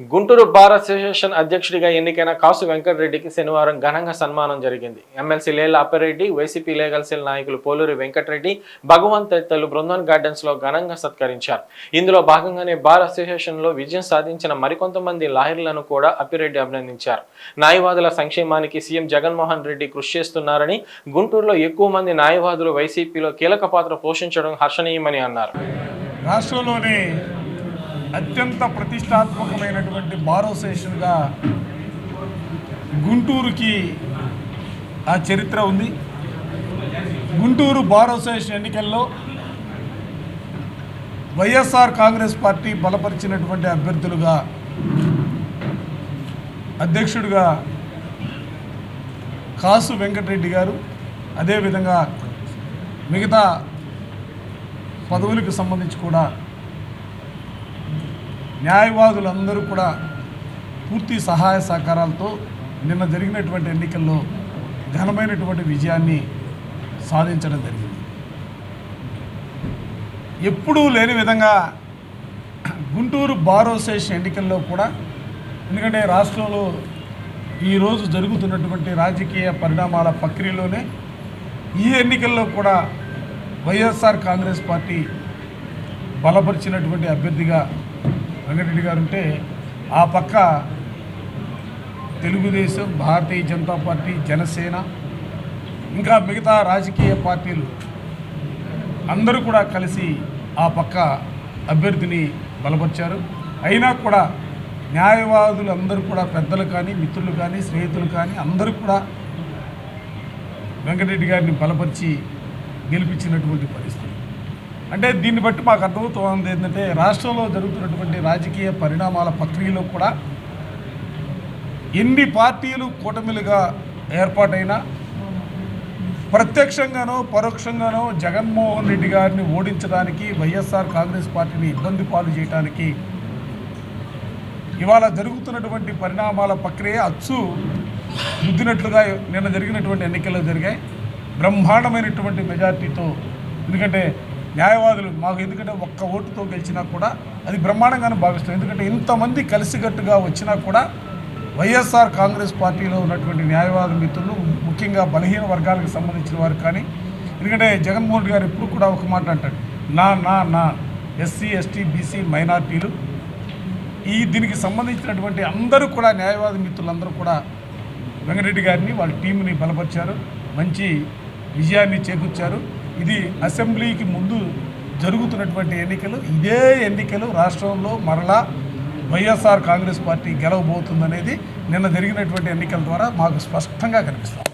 Guntur bar association అధ్యక్షుడిగా ఎన్నికైన కాసు వెంకటరెడ్డికి శనివారం ఘనంగా సన్మానం జరిగింది. MLC Lella Appireddy YCP legal cell నాయకులు పోలూరి వెంకటరెడ్డి భగవంత్ తదితరులు బృందన్ గార్డెన్స్లో ఘనంగా సత్కరించారు. ఇందులో భాగంగానే బార్ అసోసియేషన్లో విజయం సాధించిన మరికొంతమంది లాయర్లను కూడా అప్పిరెడ్డి అభినందించారు. న్యాయవాదుల సంక్షేమానికి సీఎం జగన్మోహన్ రెడ్డి కృషి చేస్తున్నారని గుంటూరులో ఎక్కువ మంది న్యాయవాదులు వైసీపీలో కీలక పాత్ర పోషించడం హర్షణీయమని అన్నారు. రాష్ట్రంలోని అత్యంత ప్రతిష్టాత్మకమైనటువంటి బారోసేషన్గా గుంటూరుకి ఆ చరిత్ర ఉంది. గుంటూరు బార్ అసోసియేషన్ ఎన్నికల్లో వైఎస్ఆర్ కాంగ్రెస్ పార్టీ బలపరిచినటువంటి అభ్యర్థులుగా అధ్యక్షుడిగా కాసు వెంకటరెడ్డి గారు అదేవిధంగా మిగతా పదవులకు సంబంధించి కూడా న్యాయవాదులందరూ కూడా పూర్తి సహాయ సహకారాలతో నిన్న జరిగినటువంటి ఎన్నికల్లో ఘనమైనటువంటి విజయాన్ని సాధించడం జరిగింది. ఎప్పుడూ లేని విధంగా గుంటూరు బార్ అసోసియేషన్ ఎన్నికల్లో కూడా ఎందుకంటే రాష్ట్రంలో ఈరోజు జరుగుతున్నటువంటి రాజకీయ పరిణామాల ప్రక్రియలోనే ఈ ఎన్నికల్లో కూడా వైఎస్ఆర్ కాంగ్రెస్ పార్టీ బలపరిచినటువంటి అభ్యర్థిగా రంగారెడ్డి గారు ఉంటే ఆ పక్క తెలుగుదేశం భారతీయ జనతా పార్టీ జనసేన ఇంకా మిగతా రాజకీయ పార్టీలు అందరూ కూడా కలిసి ఆ పక్క అభ్యర్థిని బలపరిచారు. అయినా కూడా న్యాయవాదులు అందరూ కూడా పెద్దలు కానీ మిత్రులు కానీ స్నేహితులు కానీ అందరూ కూడా వెంకటరెడ్డి గారిని బలపరిచి గెలిపించినటువంటి పరిస్థితి. అంటే దీన్ని బట్టి మాకు అర్థమవుతోంది ఏంటంటే రాష్ట్రంలో జరుగుతున్నటువంటి రాజకీయ పరిణామాల ప్రక్రియలో కూడా ఎన్ని పార్టీలు కూటమిలుగా ఏర్పాటైనా ప్రత్యక్షంగానో పరోక్షంగానో జగన్మోహన్ రెడ్డి గారిని ఓడించడానికి వైఎస్ఆర్ కాంగ్రెస్ పార్టీని ఇబ్బంది పాలు చేయడానికి ఇవాళ జరుగుతున్నటువంటి పరిణామాల ప్రక్రియ అచ్చు ముద్దినట్లుగా నిన్న జరిగినటువంటి ఎన్నికల్లో జరిగాయి. బ్రహ్మాండమైనటువంటి మెజార్టీతో ఎందుకంటే న్యాయవాదులు మాకు ఎందుకంటే ఒక్క ఓటుతో గెలిచినా కూడా అది బ్రహ్మాండంగానే భావిస్తాం. ఎందుకంటే ఇంతమంది కలిసికట్టుగా వచ్చినా కూడా వైఎస్ఆర్ కాంగ్రెస్ పార్టీలో ఉన్నటువంటి న్యాయవాద మిత్రులు ముఖ్యంగా బలహీన వర్గాలకు సంబంధించిన వారు కానీ ఎందుకంటే జగన్మోహన్ రెడ్డి గారు ఎప్పుడు కూడా ఒక మాట అంటాడు నా నా నా ఎస్సీ ఎస్టీ బీసీ మైనార్టీలు. ఈ దీనికి సంబంధించినటువంటి అందరూ కూడా న్యాయవాద మిత్రులందరూ కూడా వెంకటరెడ్డి గారిని వాళ్ళ టీంని బలపరిచారు మంచి విజయాన్ని చేకూర్చారు. ఇది అసెంబ్లీకి ముందు జరుగుతున్నటువంటి ఎన్నికలు. ఇదే ఎన్నికలు రాష్ట్రంలో మరలా వైఎస్ఆర్ కాంగ్రెస్ పార్టీ గెలవబోతుందనేది నిన్న జరిగినటువంటి ఎన్నికల ద్వారా మాకు స్పష్టంగా కనిపిస్తుంది.